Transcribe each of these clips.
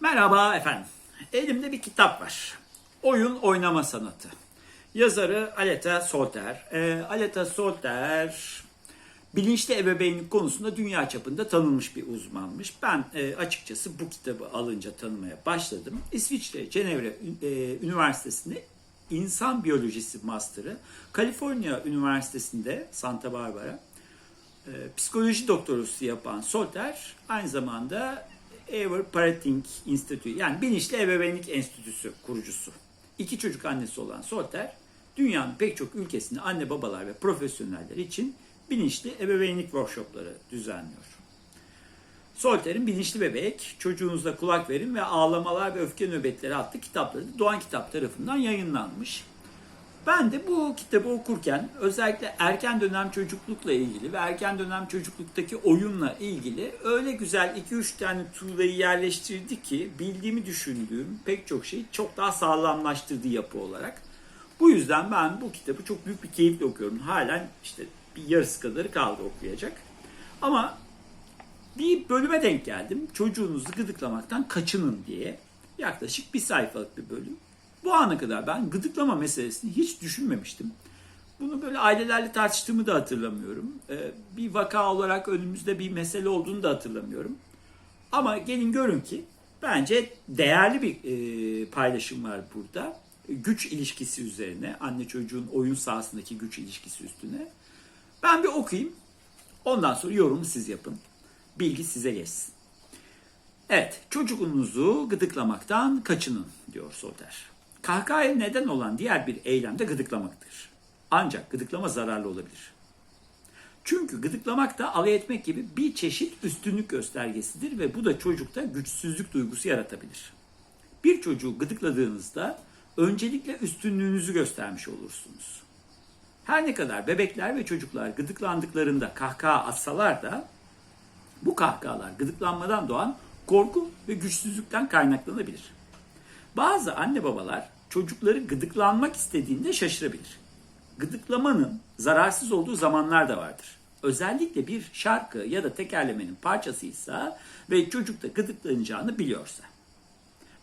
Merhaba efendim. Elimde bir kitap var. Oyun Oynama Sanatı. Yazarı Aleta Solter. Ee, Aleta Solter bilinçli ebeveynlik konusunda dünya çapında tanınmış bir uzmanmış. Ben e, açıkçası bu kitabı alınca tanımaya başladım. İsviçre Cenevre e, Üniversitesi'nde İnsan Biyolojisi Master'ı, Kaliforniya Üniversitesi'nde Santa Barbara e, psikoloji doktorusu yapan Solter aynı zamanda Ever Parenting Institute yani Bilinçli Ebeveynlik Enstitüsü kurucusu. İki çocuk annesi olan Solter dünyanın pek çok ülkesinde anne babalar ve profesyoneller için bilinçli ebeveynlik workshopları düzenliyor. Solter'in Bilinçli Bebek, Çocuğunuzda Kulak Verin ve Ağlamalar ve Öfke Nöbetleri adlı kitapları Doğan Kitap tarafından yayınlanmış. Ben de bu kitabı okurken özellikle erken dönem çocuklukla ilgili ve erken dönem çocukluktaki oyunla ilgili öyle güzel 2-3 tane tuğlayı yerleştirdi ki bildiğimi düşündüğüm pek çok şeyi çok daha sağlamlaştırdı yapı olarak. Bu yüzden ben bu kitabı çok büyük bir keyifle okuyorum. Halen işte bir yarısı kadarı kaldı okuyacak. Ama bir bölüme denk geldim. Çocuğunuzu gıdıklamaktan kaçının diye. Yaklaşık bir sayfalık bir bölüm. Bu ana kadar ben gıdıklama meselesini hiç düşünmemiştim. Bunu böyle ailelerle tartıştığımı da hatırlamıyorum. Ee, bir vaka olarak önümüzde bir mesele olduğunu da hatırlamıyorum. Ama gelin görün ki bence değerli bir e, paylaşım var burada. Güç ilişkisi üzerine, anne çocuğun oyun sahasındaki güç ilişkisi üstüne. Ben bir okuyayım. Ondan sonra yorumu siz yapın. Bilgi size geçsin. Evet, çocuğunuzu gıdıklamaktan kaçının diyor Solter. Kahkahaya neden olan diğer bir eylem de gıdıklamaktır. Ancak gıdıklama zararlı olabilir. Çünkü gıdıklamak da alay etmek gibi bir çeşit üstünlük göstergesidir ve bu da çocukta güçsüzlük duygusu yaratabilir. Bir çocuğu gıdıkladığınızda öncelikle üstünlüğünüzü göstermiş olursunuz. Her ne kadar bebekler ve çocuklar gıdıklandıklarında kahkaha atsalar da bu kahkahalar gıdıklanmadan doğan korku ve güçsüzlükten kaynaklanabilir. Bazı anne babalar çocukları gıdıklanmak istediğinde şaşırabilir. Gıdıklamanın zararsız olduğu zamanlar da vardır. Özellikle bir şarkı ya da tekerlemenin parçasıysa ve çocuk da gıdıklanacağını biliyorsa.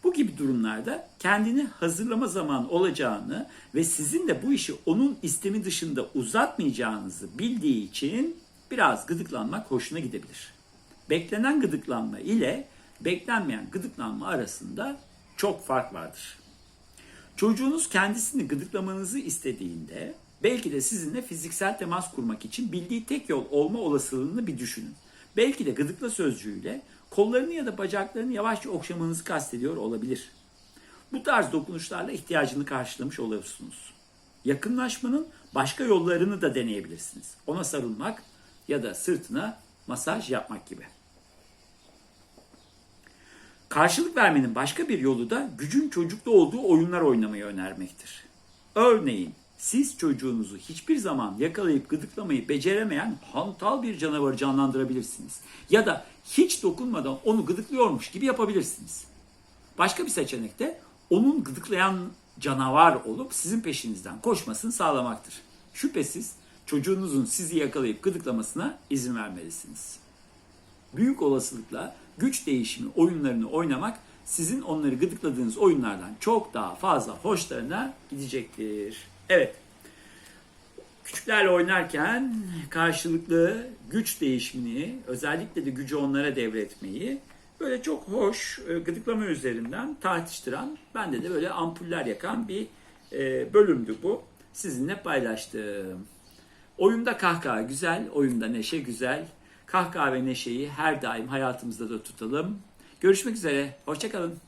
Bu gibi durumlarda kendini hazırlama zamanı olacağını ve sizin de bu işi onun istemi dışında uzatmayacağınızı bildiği için biraz gıdıklanmak hoşuna gidebilir. Beklenen gıdıklanma ile beklenmeyen gıdıklanma arasında çok fark vardır. Çocuğunuz kendisini gıdıklamanızı istediğinde belki de sizinle fiziksel temas kurmak için bildiği tek yol olma olasılığını bir düşünün. Belki de gıdıkla sözcüğüyle kollarını ya da bacaklarını yavaşça okşamanızı kastediyor olabilir. Bu tarz dokunuşlarla ihtiyacını karşılamış olursunuz. Yakınlaşmanın başka yollarını da deneyebilirsiniz. Ona sarılmak ya da sırtına masaj yapmak gibi. Karşılık vermenin başka bir yolu da gücün çocukta olduğu oyunlar oynamayı önermektir. Örneğin siz çocuğunuzu hiçbir zaman yakalayıp gıdıklamayı beceremeyen hantal bir canavarı canlandırabilirsiniz. Ya da hiç dokunmadan onu gıdıklıyormuş gibi yapabilirsiniz. Başka bir seçenek de onun gıdıklayan canavar olup sizin peşinizden koşmasını sağlamaktır. Şüphesiz çocuğunuzun sizi yakalayıp gıdıklamasına izin vermelisiniz büyük olasılıkla güç değişimi oyunlarını oynamak sizin onları gıdıkladığınız oyunlardan çok daha fazla hoşlarına gidecektir. Evet. Küçüklerle oynarken karşılıklı güç değişimini, özellikle de gücü onlara devretmeyi böyle çok hoş e, gıdıklama üzerinden tartıştıran, bende de böyle ampuller yakan bir e, bölümdü bu. Sizinle paylaştım. Oyunda kahkaha güzel, oyunda neşe güzel. Kahkaha ve neşeyi her daim hayatımızda da tutalım. Görüşmek üzere, hoşçakalın.